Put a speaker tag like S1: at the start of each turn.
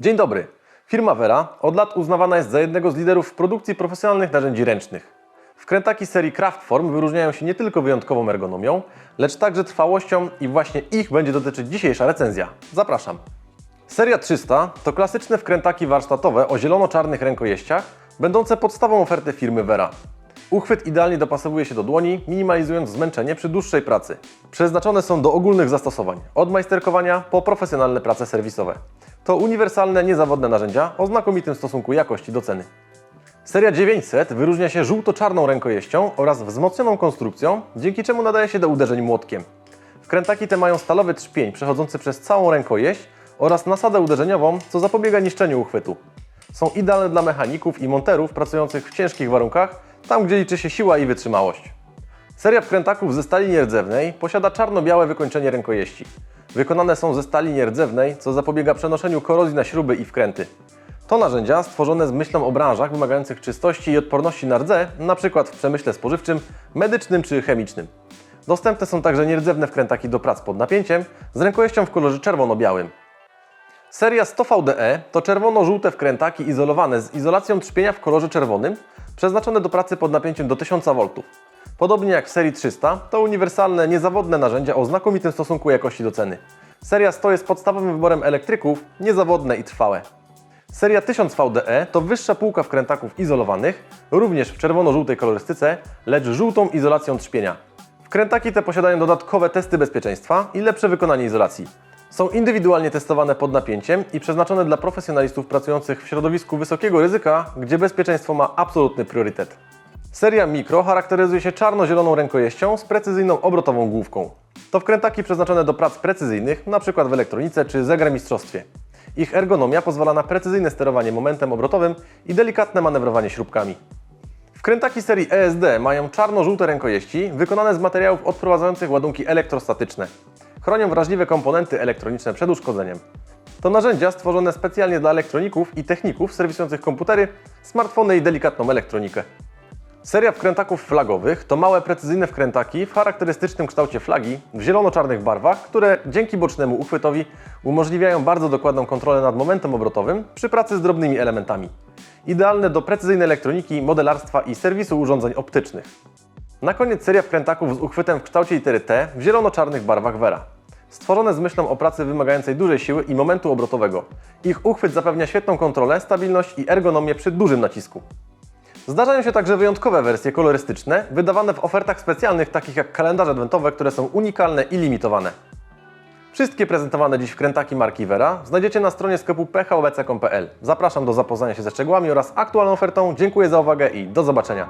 S1: Dzień dobry. Firma Vera od lat uznawana jest za jednego z liderów w produkcji profesjonalnych narzędzi ręcznych. Wkrętaki serii Craftform wyróżniają się nie tylko wyjątkową ergonomią, lecz także trwałością i właśnie ich będzie dotyczyć dzisiejsza recenzja. Zapraszam. Seria 300 to klasyczne wkrętaki warsztatowe o zielono-czarnych rękojeściach, będące podstawą oferty firmy Vera. Uchwyt idealnie dopasowuje się do dłoni, minimalizując zmęczenie przy dłuższej pracy. Przeznaczone są do ogólnych zastosowań, od majsterkowania po profesjonalne prace serwisowe. To uniwersalne, niezawodne narzędzia o znakomitym stosunku jakości do ceny. Seria 900 wyróżnia się żółto-czarną rękojeścią oraz wzmocnioną konstrukcją, dzięki czemu nadaje się do uderzeń młotkiem. Wkrętaki te mają stalowy trzpień przechodzący przez całą rękojeść oraz nasadę uderzeniową, co zapobiega niszczeniu uchwytu. Są idealne dla mechaników i monterów pracujących w ciężkich warunkach, tam gdzie liczy się siła i wytrzymałość. Seria wkrętaków ze stali nierdzewnej posiada czarno-białe wykończenie rękojeści. Wykonane są ze stali nierdzewnej, co zapobiega przenoszeniu korozji na śruby i wkręty. To narzędzia stworzone z myślą o branżach wymagających czystości i odporności na rdze, np. w przemyśle spożywczym, medycznym czy chemicznym. Dostępne są także nierdzewne wkrętaki do prac pod napięciem z rękojeścią w kolorze czerwono-białym. Seria 100 VDE to czerwono-żółte wkrętaki izolowane z izolacją trzpienia w kolorze czerwonym, przeznaczone do pracy pod napięciem do 1000 V. Podobnie jak w serii 300, to uniwersalne, niezawodne narzędzia o znakomitym stosunku jakości do ceny. Seria 100 jest podstawowym wyborem elektryków, niezawodne i trwałe. Seria 1000 VDE to wyższa półka wkrętaków izolowanych, również w czerwono-żółtej kolorystyce, lecz żółtą izolacją trzpienia. Wkrętaki te posiadają dodatkowe testy bezpieczeństwa i lepsze wykonanie izolacji. Są indywidualnie testowane pod napięciem i przeznaczone dla profesjonalistów pracujących w środowisku wysokiego ryzyka, gdzie bezpieczeństwo ma absolutny priorytet. Seria Mikro charakteryzuje się czarno-zieloną rękojeścią z precyzyjną obrotową główką. To wkrętaki przeznaczone do prac precyzyjnych, np. w elektronice czy zegarmistrzostwie. Ich ergonomia pozwala na precyzyjne sterowanie momentem obrotowym i delikatne manewrowanie śrubkami. Wkrętaki serii ESD mają czarno-żółte rękojeści wykonane z materiałów odprowadzających ładunki elektrostatyczne. Chronią wrażliwe komponenty elektroniczne przed uszkodzeniem. To narzędzia stworzone specjalnie dla elektroników i techników serwisujących komputery, smartfony i delikatną elektronikę. Seria wkrętaków flagowych to małe, precyzyjne wkrętaki w charakterystycznym kształcie flagi w zielono-czarnych barwach, które dzięki bocznemu uchwytowi umożliwiają bardzo dokładną kontrolę nad momentem obrotowym przy pracy z drobnymi elementami. Idealne do precyzyjnej elektroniki, modelarstwa i serwisu urządzeń optycznych. Na koniec seria wkrętaków z uchwytem w kształcie litery T w zielono-czarnych barwach Vera. Stworzone z myślą o pracy wymagającej dużej siły i momentu obrotowego. Ich uchwyt zapewnia świetną kontrolę, stabilność i ergonomię przy dużym nacisku. Zdarzają się także wyjątkowe wersje kolorystyczne, wydawane w ofertach specjalnych, takich jak kalendarze adwentowe, które są unikalne i limitowane. Wszystkie prezentowane dziś wkrętaki marki Vera znajdziecie na stronie sklepu phobc.pl. Zapraszam do zapoznania się ze szczegółami oraz aktualną ofertą. Dziękuję za uwagę i do zobaczenia.